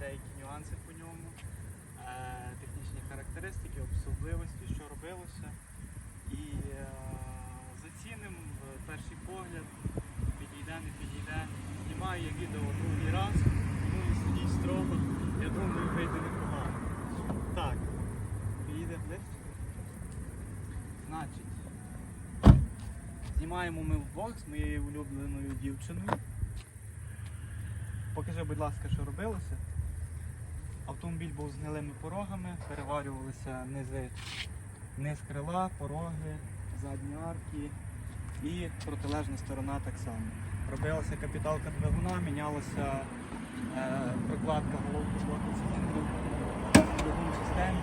деякі нюанси по ньому, е, технічні характеристики, особливості, що робилося. І е, зацінимо в перший погляд, підійде, не підійде. Знімаю я відео другий раз, ну і сидіть строго. Я думаю, вийде непогано. Так, підійде ближче. Значить, знімаємо ми вдвох з моєю улюбленою дівчиною. Покажи, будь ласка, що робилося. Автомобіль був з гнилими порогами, переварювалися низи, низ крила, пороги, задні арки і протилежна сторона так само. Робилася капіталка двигуна, мінялася е, прокладка головки блоку циліндрів, двигун системи.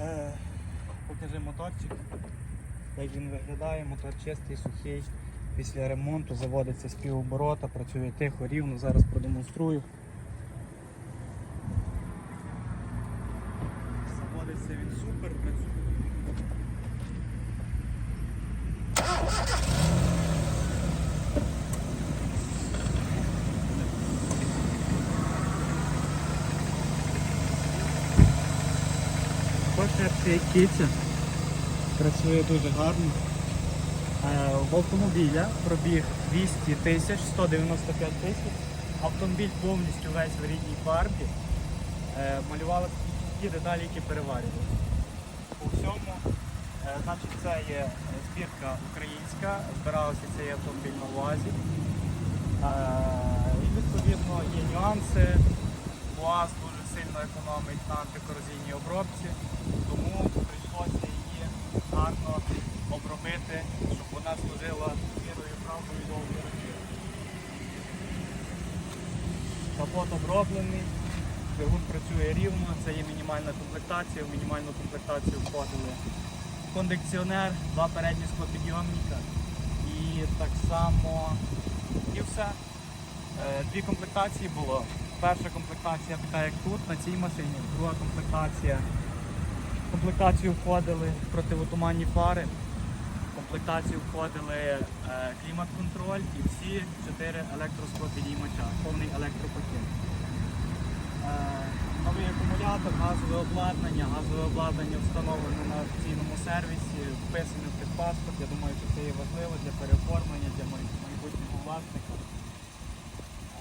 Е, покажи моторчик, як він виглядає, мотор чистий, сухий. Після ремонту заводиться з півоборота, працює тихо, рівно. Зараз продемонструю. Заводиться він супер, працює. Пошерстя киця. Працює дуже гарно. Е, В автомобіля пробіг 200 тисяч, 195 тисяч. Автомобіль повністю весь в рідній фарбі. Е, Малювали ті деталі, які переварювалися. По всьому, е, значить, це є збірка українська, збиралася цей автомобіль на УАЗі. І відповідно є нюанси. УАЗ дуже сильно економить на антикорозійній обробці, тому прийшлося її гарно обробити, служила вірою, правдою і довгою. Капот оброблений, двигун працює рівно, це є мінімальна комплектація. В мінімальну комплектацію входили кондиціонер, два передні склопідйомника і так само і все. Е, Дві комплектації було. Перша комплектація така, як тут, на цій машині, друга комплектація. В комплектацію входили противотуманні фари, комплектацію входили е, клімат-контроль і всі чотири електросклопідіймача, повний електропакет. Е, новий акумулятор, газове обладнання, газове обладнання встановлено на офіційному сервісі, вписане в техпаспорт. Я думаю, що це є важливо для переоформлення, для майбутнього власника.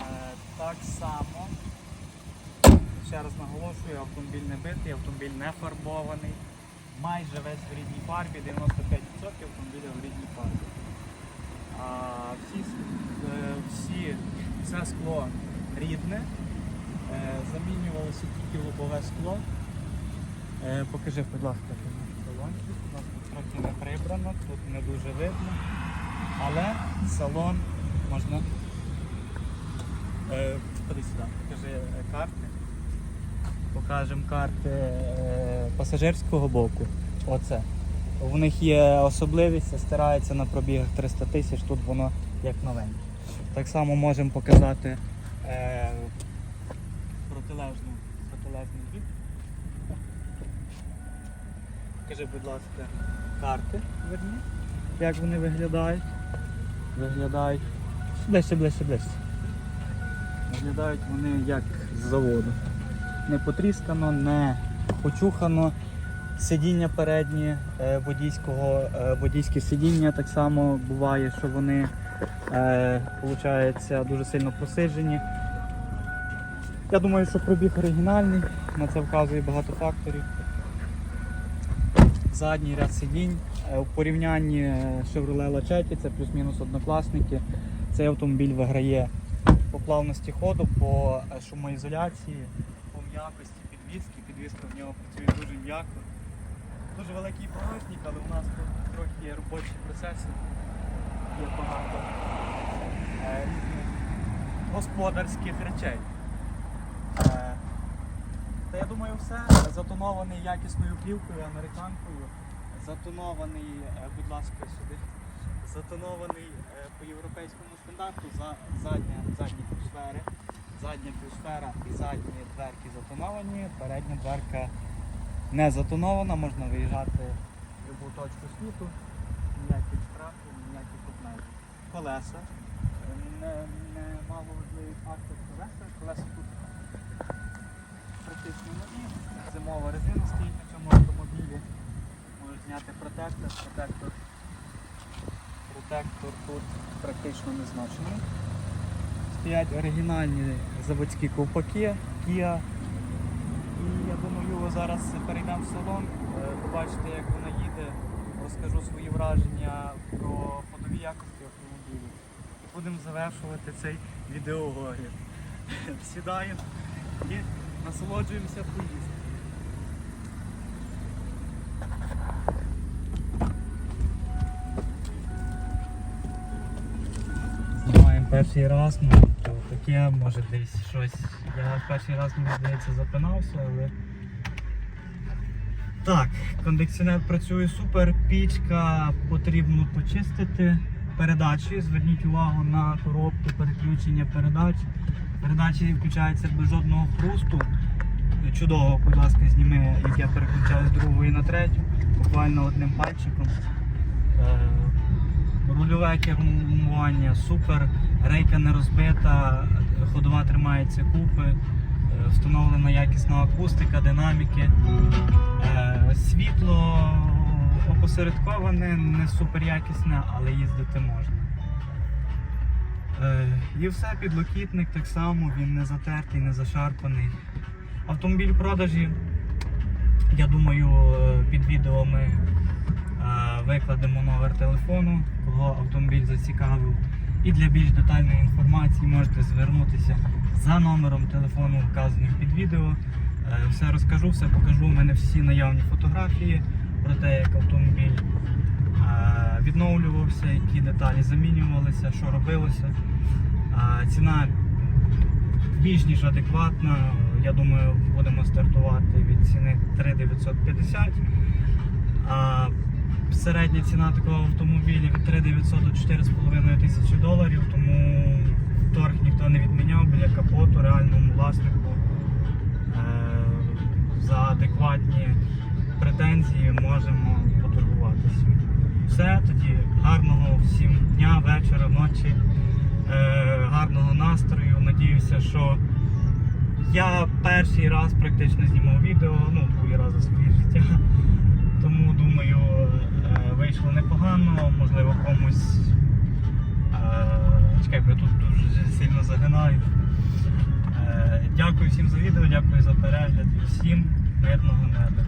Е, Так само, ще раз наголошую, автомобіль не битий, автомобіль не фарбований. Майже весь в рідній фарбі, 95% автомобіля в рідній фарбі. А всі, е, всі, все скло рідне, е, замінювалося тільки лобове скло. Е, Покажи, будь ласка, салончик. У нас тут трохи не прибрано, тут не дуже видно. Але салон можна Ходи сюди, покажи карти. Покажемо карти е, пасажирського боку. Оце. В них є особливість, стирається на пробігах 300 тисяч, тут воно як новеньке. Так само можемо показати е, протилежну, протилежний бік. Покажи, будь ласка, карти верні, як вони виглядають. Виглядають. Ближче, ближче, ближче. Виглядають вони як з заводу. Не потріскано, не почухано. Сидіння передні е, водійського, е, водійське сидіння так само буває, що вони е, получаються дуже сильно просиджені. Я думаю, що пробіг оригінальний, на це вказує багато факторів. Задній ряд сидінь. Е, У порівнянні е, Chevrolet Lachetti, це плюс-мінус однокласники. Цей автомобіль виграє по плавності ходу, по е, шумоізоляції, по м'якості підвіски. Підвіска в нього працює дуже м'яко. Дуже великий багажник, але у нас тут трохи є робочі процеси. Є багато е, різних господарських речей. Е, Та я думаю, все. Затонований якісною плівкою, американкою. Затонований, е, будь ласка, сюди. Затонований по європейському стандарту за задня, задні півсфери. Задня півсфера і задні дверки затоновані, передня дверка не затонована, можна виїжджати в будь-яку точку світу, ніяких штрафів, ніяких обмежень. колеса. Не, не мало важливий фактор колеса. Колеса тут практично нові. Зимова резина стоїть на цьому автомобілі. Можеш зняти протектор. Протектор, протектор тут практично не зношений. Стоять оригінальні заводські ковпаки Kia. І я думаю, зараз перейдемо в салон, е, побачите, як вона їде, розкажу свої враження про ходові якості автомобілю. І будемо завершувати цей відеоогляд. Сідаємо і насолоджуємося поїздкою. Перший раз, ну то таке, може десь щось. Я перший раз мені здається запинався, але. Так, кондиціонер працює супер, пічка потрібно почистити. Передачі, зверніть увагу на коробку переключення передач. Передачі включаються без жодного хрусту. Чудово, будь ласка, зніми, як я переключаю з другої на третю, буквально одним пальчиком. Е, Рульове кермування супер, рейка не розбита, ходова тримається купи, е, встановлена якісна акустика, динаміки. Е, Світло опосередковане, не супер якісне, але їздити можна. Е, І все, підлокітник так само, він не затертий, не зашарпаний. Автомобіль в продажі. Я думаю, під відео ми викладемо номер телефону, кого автомобіль зацікавив. І для більш детальної інформації можете звернутися за номером телефону, вказаним під відео. Е, Все розкажу, все покажу. У мене всі наявні фотографії про те, як автомобіль е, відновлювався, які деталі замінювалися, що робилося. Е, Ціна більш ніж адекватна. Я думаю, будемо стартувати від ціни 3950. Середня ціна такого автомобіля від 3900 до 4,5 тисячі доларів, тому торг ніхто не відміняв біля капоту реальному власнику. Е, За адекватні претензії можемо поторгуватися. Все, тоді гарного всім дня, вечора, ночі, е, гарного настрою. Надіюся, що я перший раз практично знімав відео, ну, другий раз за своє життя. Чекай, тут дуже сильно загинаю. Е, Дякую всім за відео, дякую за перегляд і всім мирного неба.